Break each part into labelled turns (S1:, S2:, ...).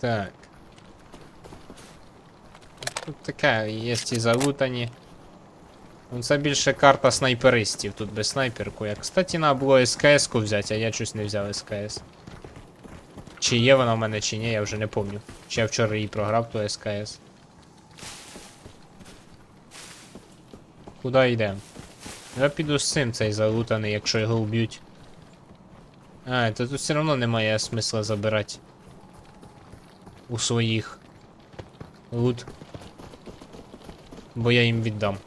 S1: Так. Тут таке, є і залутані. Це більше карта снайперистів, тут без снайперку. Я, кстати, треба було СКС-ку взяти, а я щось не взяв СКС. Чи є вона в мене, чи ні, я вже не пам'ятаю. Чи я вчора її програв, то СКС. Куди йдемо? Я піду з цим цей залутаний, якщо його вб'ють. А, то тут все одно немає смисла забирати. У своїх. Лут. Бо я їм віддам.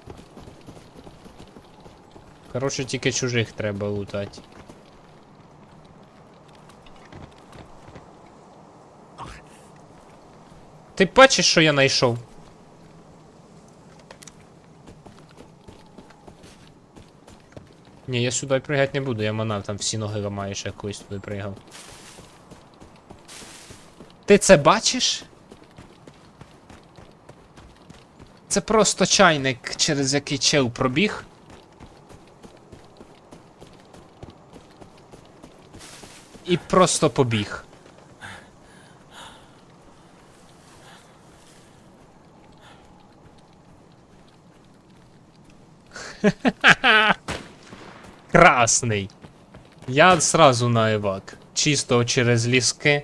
S1: Коротше, тільки чужих треба лутати. Ти бачиш, що я знайшов? Ні, я сюди пригати не буду, я манав там всі ноги ламаю, ще колись туди пригав. Ти це бачиш? Це просто чайник, через який чел пробіг. І просто побіг. Красний. Я сразу на евак. Чисто через ліски.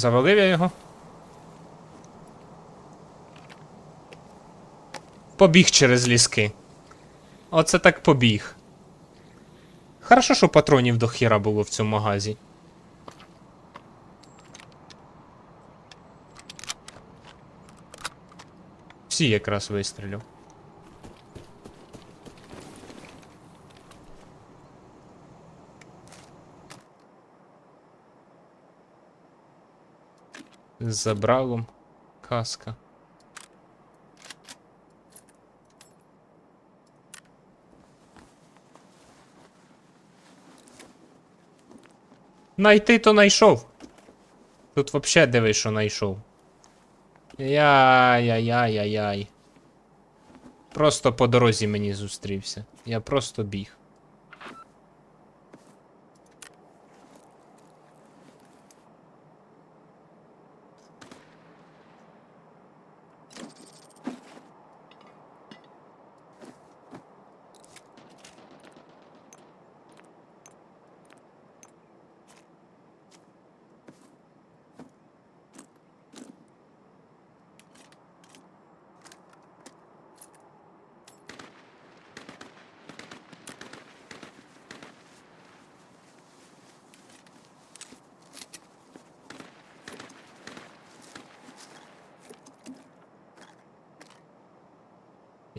S1: Завалив я його. Побіг через ліски. Оце так побіг. Хорошо, що патронів до хіра було в цьому магазі. Всі якраз вистрілив. З забралом каска. Найти то найшов. Тут вообще дивись, що найшов. Яй-яй-яй-яй-яй. Просто по дорозі мені зустрівся. Я просто біг.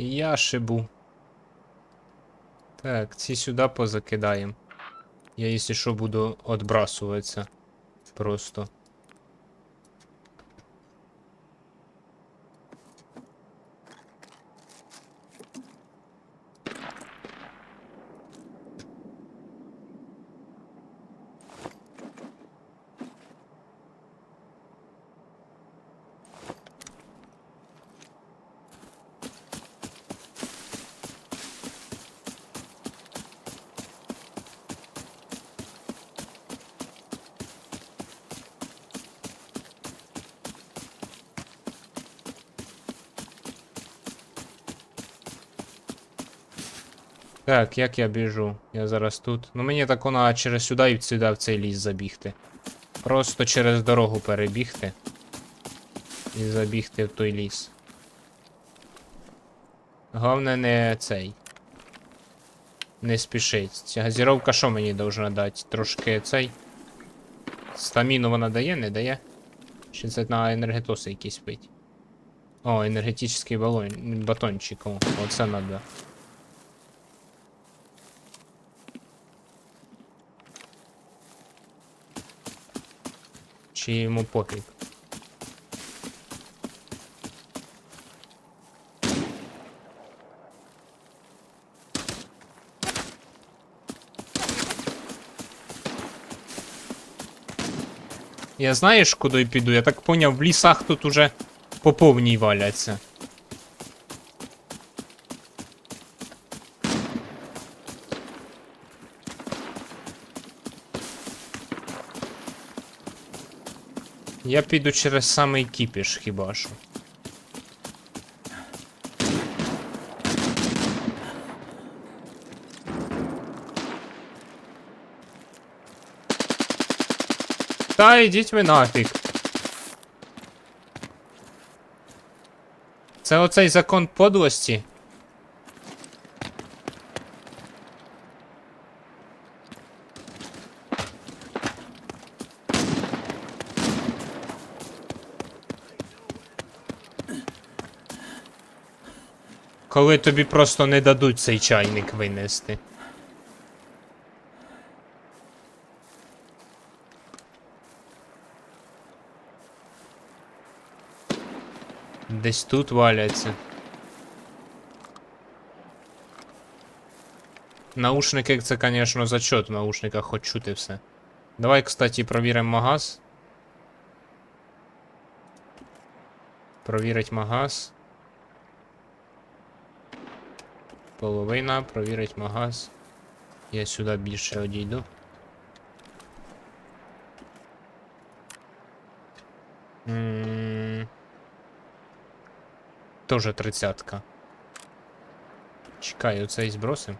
S1: Я шибу. Так, ці сюди позакидаємо. Я, якщо що, буду відбрасуватися. Просто. Так, як я біжу? Я зараз тут. Ну мені так вона через сюди і сюди в цей ліс забігти. Просто через дорогу перебігти. І забігти в той ліс. Головне не цей. Не спішить. Ця газіровка що мені должна дати? Трошки цей. Стаміну вона дає, не дає? Чи це на енергетоси якісь пить? О, енергетичний батончик. О, оце надо. Чи йому пофіг? Я знаєш, куди піду? Я так поняв, в лісах тут уже по повній валяться. Я піду через самий кіпіш хіба що. Та йдіть ви нафіг. Це оцей закон подлості. Коли тобі просто не дадуть цей чайник винести. Десь тут валяться. Наушники це, конечно, зачет в наушниках хоч чути все. Давай, кстати, провіримо магаз. Провірить магаз. Половина, провірить магаз. Я сюди більше одійду. Тоже тридцятка. Чекай, оцей збросим.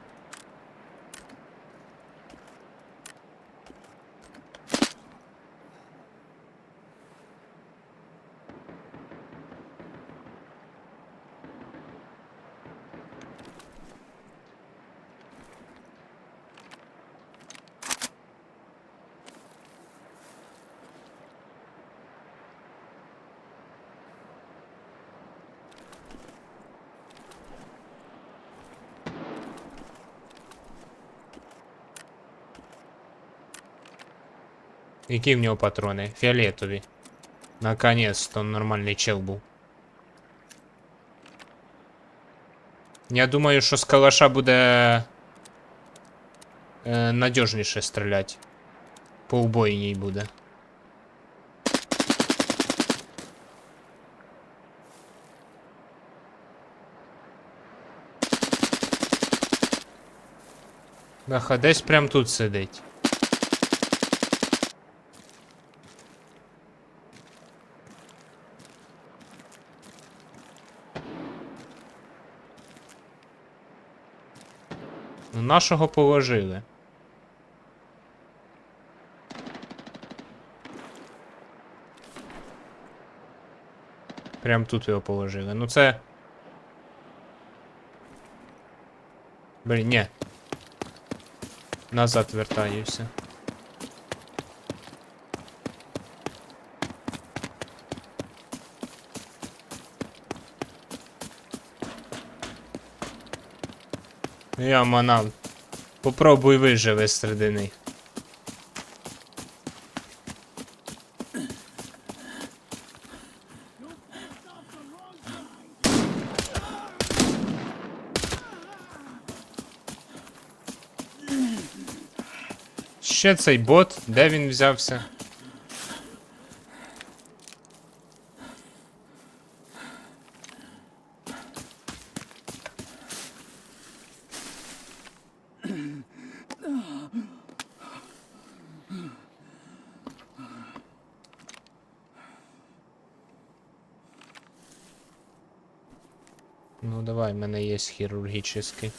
S1: Які в нього патрони? Фіолетові. Наконець-то нормальний чел був. Я думаю, що з калаша буде е, надіжніше стріляти. По убойній буде. Бляха, десь прям тут сидить. Нашого положили. Прям тут його положили. Ну це. Блін, ні. Назад вертаюся. Я манав. Попробуй виживи серед них. Ще цей бот, де він взявся? Ну давай, в мене є хірургічний.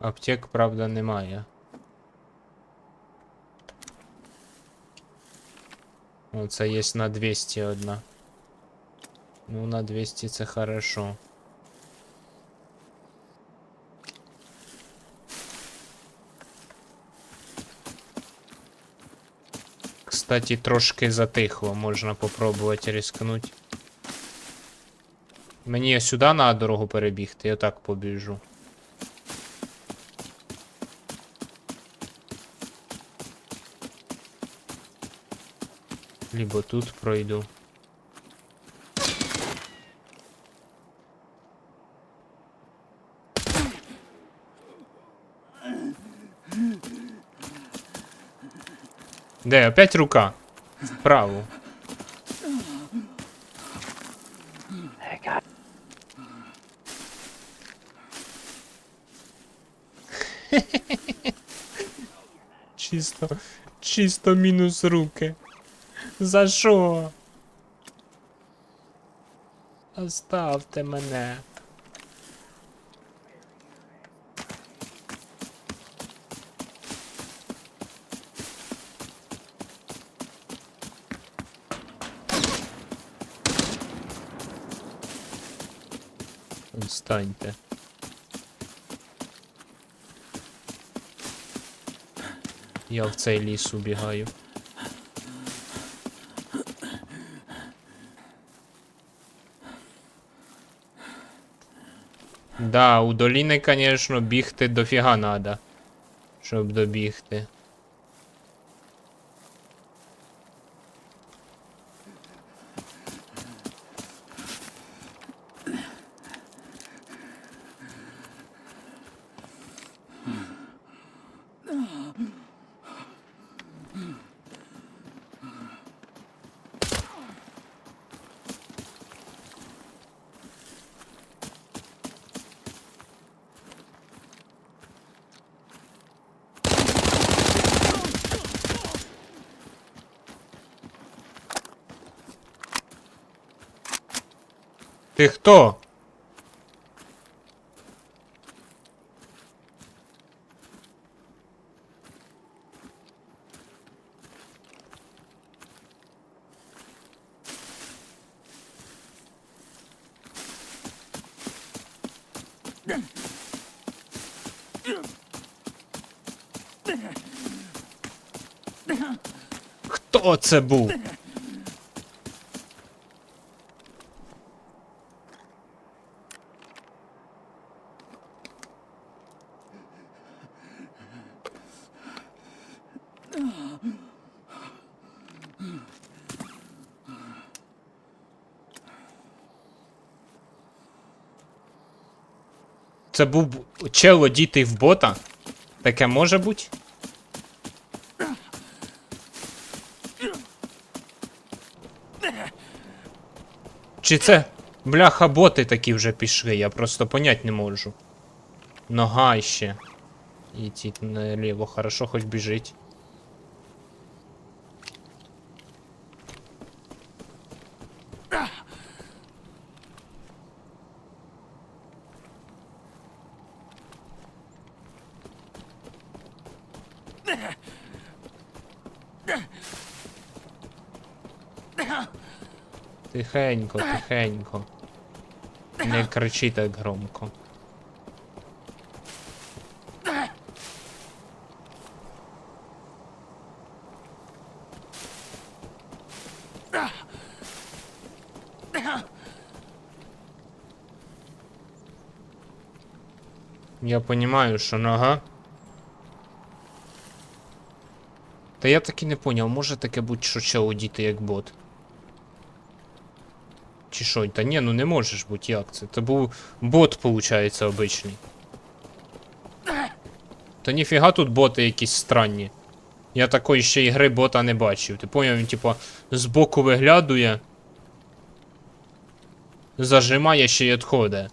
S1: Аптек, правда, немає. Ну, це є на 200 одна. Ну, на 200 це хорошо. Кстати, трошки затихло, можна попробувати рискнуть. Мені сюди на дорогу перебігти, я так побіжу. Либо тут пройду. Де, опять рука? Вправо. Чисто, чисто мінус руки. За що? Оставте мене. Встаньте. Я в цей ліс убігаю. Да, у доліни, конечно, бігти дофіга надо, щоб добігти. Ти хто? Хто це був? Це був чело чел одітий в бота? Таке може бути? Чи це бляха боти такі вже пішли, я просто понять не можу. Нога ще. Идти наліво, хорошо, хоч біжить. Тихенько, тихенько. Не кричи так громко. Я понимаю, що нога. Та я таки не поняв, може таке бути, що чел одіти як бот. Що? Та ні, ну не можеш бути, як це? Це був бот, виходить, обичний. Та ніфіга тут боти якісь странні. Я такої ще ігри бота не бачив. Ти поняв, він типа збоку виглядує. Зажимає ще й відходить.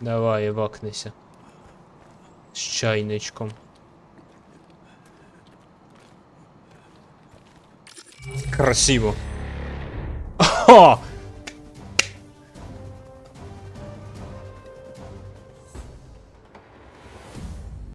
S1: Давай, вакнися. З чайничком. Красиво. Ха!